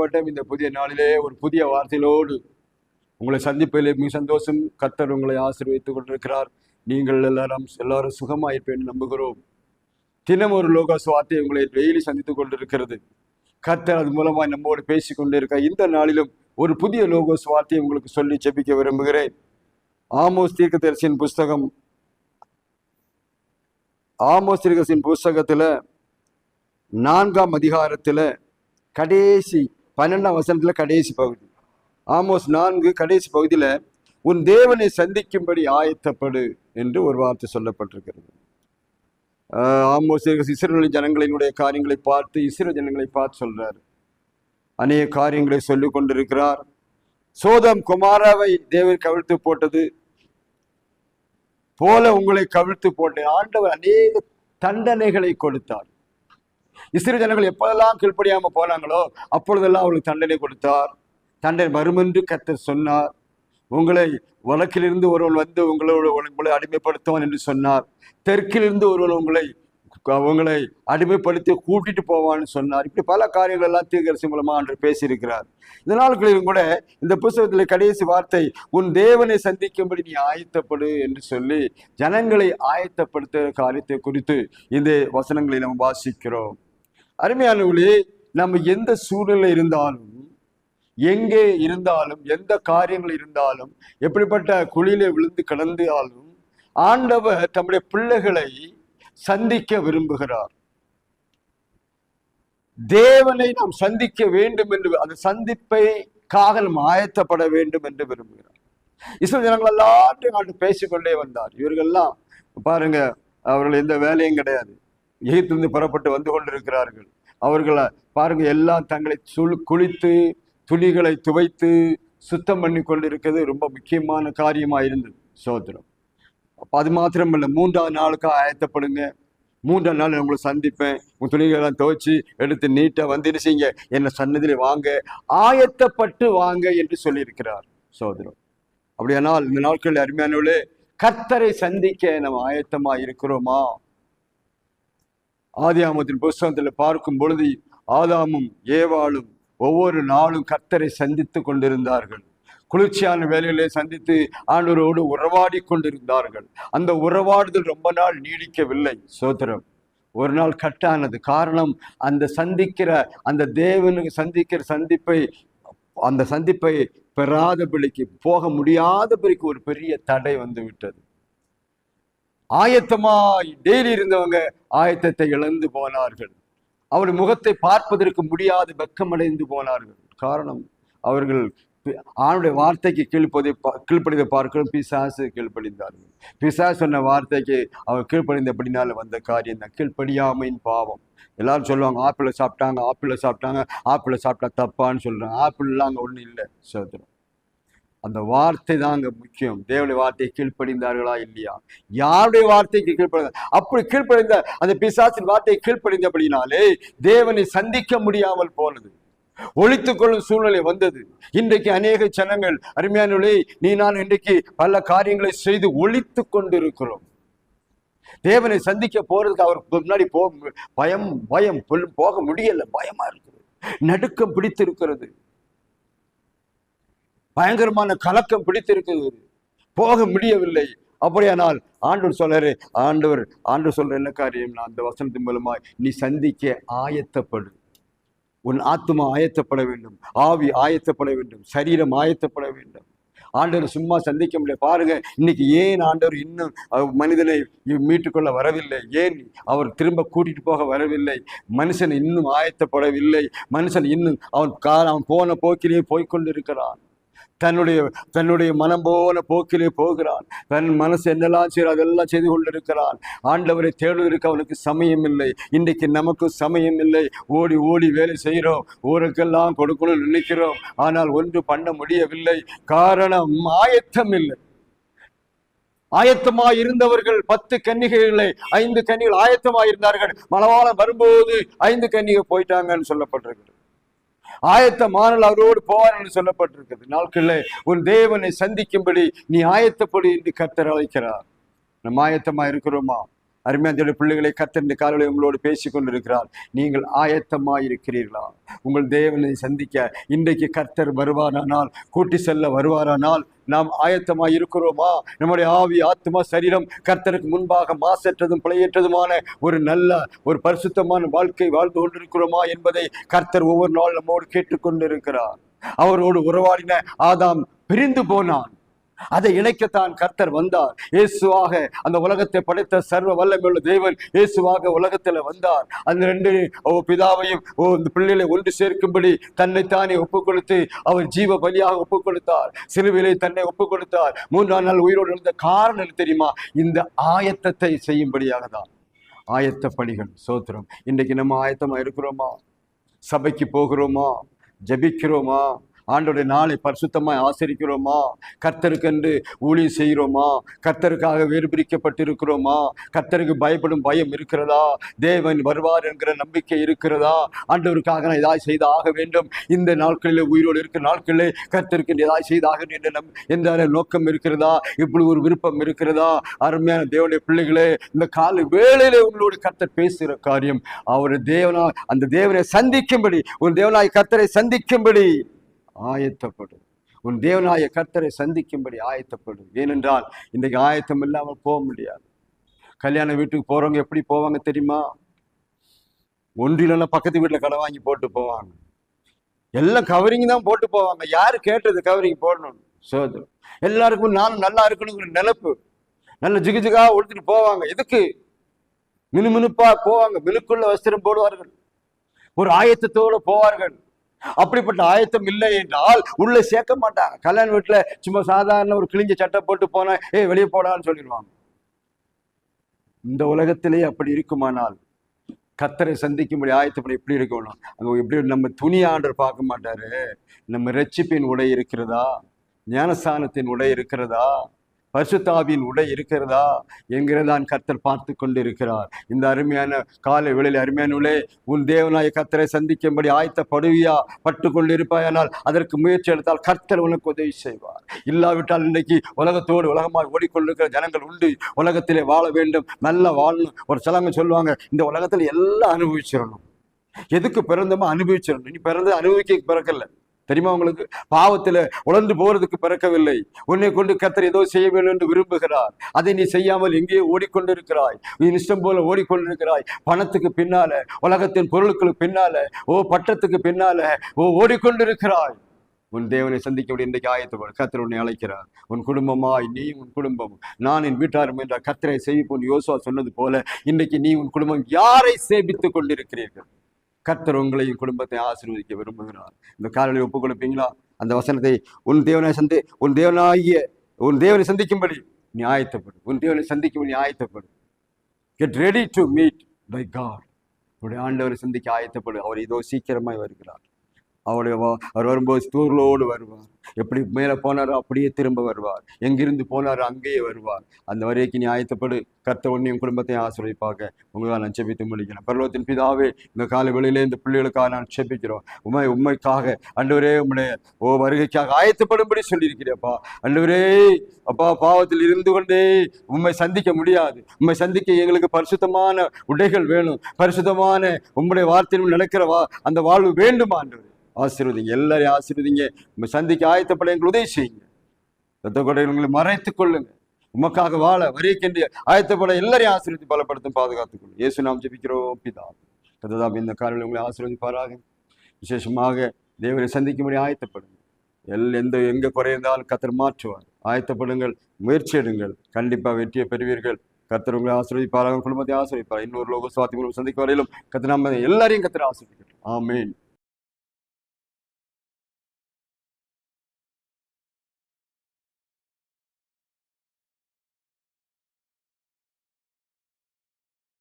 ரட்சிக்கப்பட்ட இந்த புதிய நாளிலே ஒரு புதிய வார்த்தையிலோடு உங்களை சந்திப்பதிலே மிக சந்தோஷம். கத்தர் உங்களை ஆசீர்வதித்துக் கொண்டிருக்கிறார். நீங்கள் எல்லாரும் எல்லாரும் சுகமாயிருப்பேன் நம்புகிறோம். தினம் ஒரு லோகாஸ் வார்த்தை உங்களை டெய்லி சந்தித்துக் கொண்டிருக்கிறது. கத்தர் அது மூலமாய் நம்மோடு பேசி கொண்டிருக்க இந்த நாளிலும் ஒரு புதிய லோகோஸ் வார்த்தையை உங்களுக்கு சொல்லி ஜெபிக்க விரும்புகிறேன். ஆமோஸ் தீர்க்கதரிசியின் புஸ்தகம். ஆமோஸ் தீர்க்கதரிசியின் புஸ்தகத்துல நான்காம் அதிகாரத்துல கடைசி பன்னெண்டாம் வசனத்தில் கடைசி பகுதி. ஆமோஸ் நான்கு கடைசி பகுதியில் உன் தேவனை சந்திக்கும்படி ஆயத்தப்படு என்று ஒரு வார்த்தை சொல்லப்பட்டிருக்கிறது. ஆமோஸ் தீர்க்கதரிசி ஜனங்களினுடைய காரியங்களை பார்த்து இஸ்ரேல் ஜனங்களை பார்த்து சொல்றாரு. அநேக காரியங்களை சொல்லிக் கொண்டிருக்கிறார். சோதம் குமாராவை தேவர் கவிழ்த்து போட்டது. போல உங்களை கவிழ்த்து போட்டேன். ஆண்டவர் அநேக தண்டனைகளை கொடுத்தார். இஸ்ரே ஜனங்கள் எப்போதெல்லாம் கீழ்ப்படியாமல் போனாங்களோ அப்பொழுதெல்லாம் அவளுக்கு தண்டனை கொடுத்தார். தண்டனை வருமென்று கத்தர் சொன்னார். உங்களை வழக்கிலிருந்து ஒருவன் வந்து உங்களோட உங்களை அடிமைப்படுத்துவான் என்று சொன்னார். தெற்கிலிருந்து ஒருவன் உங்களை உங்களை அடிமைப்படுத்தி கூட்டிட்டு போவான்னு சொன்னார். இப்படி பல காரியங்கள் எல்லாம் தீர்க்கரசி மூலமா அன்று பேசியிருக்கிறார். இந்த நாட்களிலும் கூட இந்த புஸ்தகத்தில் கடைசி வார்த்தை உன் தேவனை சந்திக்கும்படி நீ ஆயத்தப்படு என்று சொல்லி ஜனங்களை ஆயத்தப்படுத்துகிற காரியத்தை குறித்து இந்த வசனங்களை நாம் வாசிக்கிறோம். அருமையானவர்களே நம்ம எந்த சூழ்நிலை இருந்தாலும் எங்கே இருந்தாலும் எந்த காரியங்கள் இருந்தாலும் எப்படிப்பட்ட குழியிலே விழுந்து கிடந்தாலும் ஆண்டவர் தம்முடைய பிள்ளைகளை சந்திக்க விரும்புகிறார். தேவனை நாம் சந்திக்க வேண்டும் என்று அந்த சந்திப்பைக்காக நாம் ஆயத்தப்பட வேண்டும் என்று விரும்புகிறார். இஸ்ரேல் ஜனங்கள் எல்லாத்தையும் ஆண்டு பேசிக்கொண்டே வந்தார். இவர்கள்லாம் பாருங்க அவர்கள் எந்த வேலையும் கிடையாது. எகிப்திலிருந்து புறப்பட்டு வந்து கொண்டிருக்கிறார்கள். அவர்களை பாருங்க எல்லாம் தங்களை சுள் குளித்து துணிகளை துவைத்து சுத்தம் பண்ணி கொண்டிருக்கிறது ரொம்ப முக்கியமான காரியமாக இருந்தது சோதரம் அப்போ அது மாத்திரமல்ல மூன்றாவது நாளுக்காக ஆயத்தப்படுங்க. மூன்றாம் நாள் நான் உங்களை சந்திப்பேன். உன் துணிகளெல்லாம் துவைச்சி எடுத்து நீட்டாக வந்து செய்யுங்க என்னை சன்னதியில வாங்க ஆயத்தப்பட்டு வாங்க என்று சொல்லியிருக்கிறார் சோதரம் அப்படியானால் இந்த நாட்கள் அருமையானவளே கத்தரை சந்திக்க நம்ம ஆயத்தமாக இருக்கிறோமா ஆதியாமத்தின் புஸ்தகத்தில் பார்க்கும் பொழுது ஆதாமும் ஏவாளும் ஒவ்வொரு நாளும் கர்த்தரை சந்தித்து கொண்டிருந்தார்கள். குளிர்ச்சியான வேலைகளை சந்தித்து ஆண்டவரோடு உறவாடி கொண்டிருந்தார்கள். அந்த உறவாடுதல் ரொம்ப நாள் நீடிக்கவில்லை. சோதரம் ஒரு நாள் கட்டானது. காரணம் அந்த சந்திக்கிற அந்த தேவனுக்கு சந்திக்கிற சந்திப்பை அந்த சந்திப்பை பெறாதபடிக்கு போக முடியாதபடிக்கு ஒரு பெரிய தடை வந்து விட்டது. ஆயத்தமாய் டெய்லி இருந்தவங்க ஆயத்தத்தை இழந்து போனார்கள். அவர் முகத்தை பார்ப்பதற்கு முடியாது வெக்கமடைந்து போனார்கள். காரணம் அவர்கள் ஆணுடைய வார்த்தைக்கு கீழ்ப்பதை கீழ்ப்படிதை பார்க்கிறோம் பிசாசு கீழ்ப்படிந்தார்கள். பிசாஸ் சொன்ன வார்த்தைக்கு அவர் கீழ்ப்படிந்தபடினால வந்த காரியம் தான் கீழ்ப்படியாமையின் பாவம். எல்லாரும் சொல்லுவாங்க ஆப்பிளை சாப்பிட்டாங்க ஆப்பிளை சாப்பிட்டாங்க ஆப்பிளை சாப்பிட்டா தப்பான்னு சொல்றாங்க. ஆப்பிள்லாம் அங்கே ஒன்றும் இல்லை சோதரம் அந்த வார்த்தை தான் முக்கியம். தேவனுடைய வார்த்தையை கீழ்ப்படிந்தார்களா இல்லையா? யாருடைய வார்த்தைக்கு கீழ்ப்படிந்த? அப்படி கீழ்ப்படிந்த அந்த பிசாசின் வார்த்தையை கீழ்ப்படிந்தபடினாலே தேவனை சந்திக்க முடியாமல் போனது. ஒழித்துக்கொள்ளும் சூழ்நிலை வந்தது. இன்றைக்கு அநேக ஜனங்கள் அருமையானவர்களே நீ நான் இன்றைக்கு பல காரியங்களை செய்து ஒழித்து கொண்டிருக்கிறோம். தேவனை சந்திக்க போறதுக்கு அவருக்கு முன்னாடி போ பயம் பயம் போக முடியல. பயமா இருக்குது. நடுக்கம் பிடித்திருக்கிறது. பயங்கரமான கலக்கம் பிடித்திருக்கிறது போக முடியவில்லை. அப்படியானால் ஆண்டவர் சொல்றாரு ஆண்டவர் ஆண்டவர் சொல்ற என்ன காரியம்? நான் அந்த வசனத்தின் மூலமாய் நீ சந்திக்க ஆயத்தப்படு. உன் ஆத்மா ஆயத்தப்பட வேண்டும். ஆவி ஆயத்தப்பட வேண்டும். சரீரம் ஆயத்தப்பட வேண்டும். ஆண்டவர் சும்மா சந்திக்க முடியல. பாருங்க இன்னைக்கு ஏன் ஆண்டவர் இன்னும் மனிதனை மீட்டுக்கொள்ள வரவில்லை? ஏன் அவர் திரும்ப கூட்டிட்டு போக வரவில்லை? மனுஷன் இன்னும் ஆயத்தப்படவில்லை. மனுஷன் இன்னும் அவன் கா அவன் போன போக்கிலேயே போய்கொண்டிருக்கிறான் தன்னுடைய தன்னுடைய மனம் போல போக்கிலே போகிறான். தன் மனசு என்னெல்லாம் செய்ய அதெல்லாம் செய்து கொண்டிருக்கிறான். ஆண்டவரை தேடுவதற்கு அவனுக்கு சமயம் இல்லை. இன்றைக்கு நமக்கு சமயம் இல்லை. ஓடி ஓடி வேலை செய்கிறோம். ஊருக்கெல்லாம் கொடுக்கணும்னு நினைக்கிறோம். ஆனால் ஒன்று பண்ண முடியவில்லை. காரணம் ஆயத்தம் இல்லை. ஆயத்தமாக இருந்தவர்கள் பத்து கன்னிகைகளை ஐந்து கன்னிகள் ஆயத்தமாக இருந்தார்கள். மலவாளம் வரும்போது ஐந்து கன்னிகை போயிட்டாங்கன்னு சொல்லப்பட்டிருக்கிறது. ஆயத்தமானால் அவரோடு போவார் என்று சொல்லப்பட்டிருக்கிறது. நாட்களில் உன் தேவனை சந்திக்கும்படி நீ ஆயத்தப்படி என்று கத்தர் அழைக்கிறார். நம்ம ஆயத்தமா இருக்கிறோமா? அருமையான பிள்ளைகளை கத்தறிந்த காலையில் உங்களோடு பேசி கொண்டிருக்கிறார் நீங்கள் ஆயத்தமாக இருக்கிறீர்களா உங்கள் தேவனை சந்திக்க இன்றைக்கு கர்த்தர் வருவாரானால் கூட்டி செல்ல வருவாரானால் நாம் ஆயத்தமாக இருக்கிறோமா நம்முடைய ஆவி ஆத்மா சரீரம் கர்த்தருக்கு முன்பாக மாசற்றதும் பிழையற்றதுமான ஒரு நல்ல ஒரு பரிசுத்தமான வாழ்க்கை வாழ்ந்து கொண்டிருக்கிறோமா என்பதை கர்த்தர் ஒவ்வொரு நாள் நம்மோடு கேட்டுக்கொண்டிருக்கிறார். அவரோடு உறவாடின ஆதாம் பிரிந்து போனான். அதை இணைக்கத்தான் கர்த்தர் வந்தார். இயேசுவாக அந்த உலகத்தை படைத்த சர்வ வல்லமையுள்ள தேவன் இயேசுவாக உலகத்துல வந்தார். அந்த ரெண்டு ஓ பிதாவையும் ஓ இந்த பிள்ளைகளை ஒன்று சேர்க்கும்படி தன்னைத்தானே ஒப்புக் கொடுத்து அவர் ஜீவ பலியாக ஒப்புக் கொடுத்தார் சிலுவிலை தன்னை ஒப்பு கொடுத்தார் மூன்றாம் நாள் உயிரோடு இருந்த காரணம் என்ன தெரியுமா? இந்த ஆயத்தத்தை செய்யும்படியாக தான். ஆயத்த பணிகள் சோத்திரம். இன்றைக்கு நம்ம ஆயத்தமா இருக்கிறோமா? சபைக்கு போகிறோமா? ஜெபிக்கிறோமா? ஆண்டோடைய நாளை பரிசுத்தமாய் ஆசரிக்கிறோமா? கர்த்தருக்கென்று ஊழியம் செய்கிறோமா? கர்த்தருக்காக வேறுபிரிக்கப்பட்டிருக்கிறோமா? கர்த்தருக்கு பயப்படும் பயம் இருக்கிறதா? தேவன் வருவார் என்கிற நம்பிக்கை இருக்கிறதா? ஆண்டவருக்காக நான் ஏதாவது செய்து ஆக வேண்டும். இந்த நாட்களில் உயிரோடு இருக்கிற நாட்களில் கர்த்தருக்கு ஏதாவது செய்தாக என்ற நம் எந்த நோக்கம் இருக்கிறதா? இப்படி ஒரு விருப்பம் இருக்கிறதா? அருமையான தேவனுடைய பிள்ளைகளே இந்த கால வேளையிலே உங்களோடு கர்த்தர் பேசுகிற காரியம் அவர் தேவனா அந்த தேவனை சந்திக்கும்படி ஒரு தேவனாய் கர்த்தரை சந்திக்கும்படி ஆயத்தப்படு உன் தேவனாய கர்த்தரை சந்திக்கும்படி ஆயத்தப்படும். ஏனென்றால் இன்றைக்கு ஆயத்தம் இல்லாமல் போக முடியாது. கல்யாண வீட்டுக்கு போகிறவங்க எப்படி போவாங்க தெரியுமா? ஒன்றிலெல்லாம் பக்கத்து வீட்டில் கடை வாங்கி போட்டு போவாங்க. எல்லாம் கவரிங் தான் போட்டு போவாங்க. யார் கேட்டது கவரிங் போடணும் சோதரம் எல்லாருக்கும் நானும் நல்லா இருக்கணுங்கிற நினப்பு. நல்ல ஜிகுஜிகா உடுத்துட்டு போவாங்க. எதுக்கு? மினுமினுப்பா போவாங்க. மினுக்குள்ள வஸ்திரம் போடுவார்கள். ஒரு ஆயத்தத்தோடு போவார்கள். அப்படிப்பட்ட ஆயத்தம் இல்லை என்றால் உள்ள சேர்க்க மாட்டாங்க. கல்யாண வீட்டுல சும்மா சாதாரண ஒரு கிழிஞ்ச சட்டை போட்டு போனா ஏ வெளியே போடான்னு சொல்லிடுவாங்க. இந்த உலகத்திலே அப்படி இருக்குமானால் கத்தரை சந்திக்கும்படி ஆயத்தப்படி எப்படி இருக்கணும்? அங்க எப்படி நம்ம துணி ஆண்டர் பார்க்க மாட்டாரு? நம்ம ரெச்சிப்பின் உடை இருக்கிறதா? ஞானஸ்தானத்தின் உடை இருக்கிறதா? பரிசுத்தாவின் உடை இருக்கிறதா என்கிறதான் கர்த்தர் பார்த்து கொண்டிருக்கிறார். இந்த அருமையான காலை வேளையில் அருமையானுள்ளே உன் தேவனாய கர்த்தரை சந்திக்கும்படி ஆயத்தப்படுவியா? பட்டு கொண்டிருப்பாயானால் அதற்கு முயற்சி எடுத்தால் கர்த்தர் உனக்கு உதவி செய்வார். இல்லாவிட்டால் இன்னைக்கு உலகத்தோடு உலகமாக ஓடிக்கொண்டிருக்கிற ஜனங்கள் உண்டு. உலகத்திலே வாழ வேண்டும். நல்லா வாழணும் ஒரு சிலங்க சொல்லுவாங்க இந்த உலகத்துல எல்லாம் அனுபவிச்சிடணும் எதுக்கு பிறந்தமோ அனுபவிச்சிடணும் நீ பிறந்தது அனுபவிக்க பிறக்கலை தெரியுமா உங்களுக்கு? பாவத்துல உழந்து போறதுக்கு பிறக்கவில்லை. உன்னை கொண்டு கத்தர் ஏதோ செய்ய வேண்டும் என்று விரும்புகிறார். அதை நீ செய்யாமல் எங்கேயோ ஓடிக்கொண்டிருக்கிறாய்? நீ இஷ்டம் போல ஓடிக்கொண்டிருக்கிறாய். பணத்துக்கு பின்னால உலகத்தின் பொருட்களுக்கு பின்னால ஓ பட்டத்துக்கு பின்னால ஓ ஓடிக்கொண்டிருக்கிறாய். உன் தேவனை சந்திக்க இன்றைக்கு ஆயத்தப்படு. கத்தர் உன்னை அழைக்கிறார். உன் குடும்பமாய் நீ உன் குடும்பம் நான் என் வீட்டாரும் என்ற கத்திரை சேவிப்போன் யோசுவா சொன்னது போல இன்னைக்கு நீ உன் குடும்பம் யாரை சேமித்துக் கொண்டிருக்கிறீர்கள்? கர்த்தர் உங்களையும் குடும்பத்தை ஆசீர்வதிக்க விரும்புகிறார். இந்த காலையில் ஒப்புக் கொடுப்பீங்களா? அந்த வசனத்தை உன் தேவனை சந்தி உன் தேவனாகிய உன் தேவனை சந்திக்கும்படி நீ ஆயத்தப்படும் உன் தேவனை சந்திக்கும்படி நீ ஆயத்தப்படு. Get ready to meet by God உடைய ஆண்டவரை சந்திக்க ஆயத்தப்படு. அவர் இதோ சீக்கிரமாய் வருகிறார். அவருடைய வா- அவர் வரும்போது தூர்களோடு வருவார். எப்படி மேலே போனாரோ அப்படியே திரும்ப வருவார். எங்கிருந்து போனாரோ அங்கேயே வருவார். அந்த வரைக்கு நீ ஆயத்தப்படு. கர்த்த உன்னையும் குடும்பத்தையும் ஆசிரியப்பாக உங்களால் நான் செபித்து முடிக்கிறேன். பரலோகத்தின் பிதாவே இந்த கால வெளியிலே இந்த பிள்ளைகளுக்காக நான் செபிக்கிறோம். உண்மை உண்மைக்காக அண்டவரே உம்முடைய ஓ வருகைக்காக ஆயத்தப்படும்படி சொல்லியிருக்கிறேப்பா அண்டவரே அப்பா பாவத்தில் இருந்து கொண்டே உண்மை சந்திக்க முடியாது. உண்மை சந்திக்க எங்களுக்கு பரிசுத்தமான உடைகள் வேணும். பரிசுத்தமான உம்முடைய வார்த்தையில் நடக்கிற வா அந்த வாழ்வு வேண்டுமா அன்று ஆசீர்வதிங்க. எல்லாரையும் ஆசீர்வதிங்க. சந்திக்க ஆயத்தப்பட எங்களுக்கு உதவி செய்யுங்க. ரத்த கொடைகளை மறைத்துக் கொள்ளுங்க. உமக்காக வாழ வரிக்கின்ற ஆயத்தப்பட எல்லாரையும் ஆசீர்வதி பலப்படுத்தும் பாதுகாத்துக்கொள்ளும். இயேசு நாம் ஜபிக்கிறோம் பிதா கததாம் இந்த காலையில் உங்களை ஆசீர்வதிப்பாராக. விசேஷமாக தேவனை சந்திக்கும்படி ஆயத்தப்படுங்க. எல் எந்த எங்கே குறைந்தாலும் கத்தர் மாற்றுவார். ஆயத்தப்படுங்கள் முயற்சி எடுங்கள். கண்டிப்பாக வெற்றியை பெறுவீர்கள். கத்தர் உங்களை ஆசிரியப்பாராக குடும்பத்தை ஆசிரியப்பார் இன்னொரு லோக சுவாத்தி மூலம் சந்திக்க வரையிலும் கத்தர் நம்ம எல்லாரையும் கத்தர் ஆசிரியர்கள் ஆமேன்.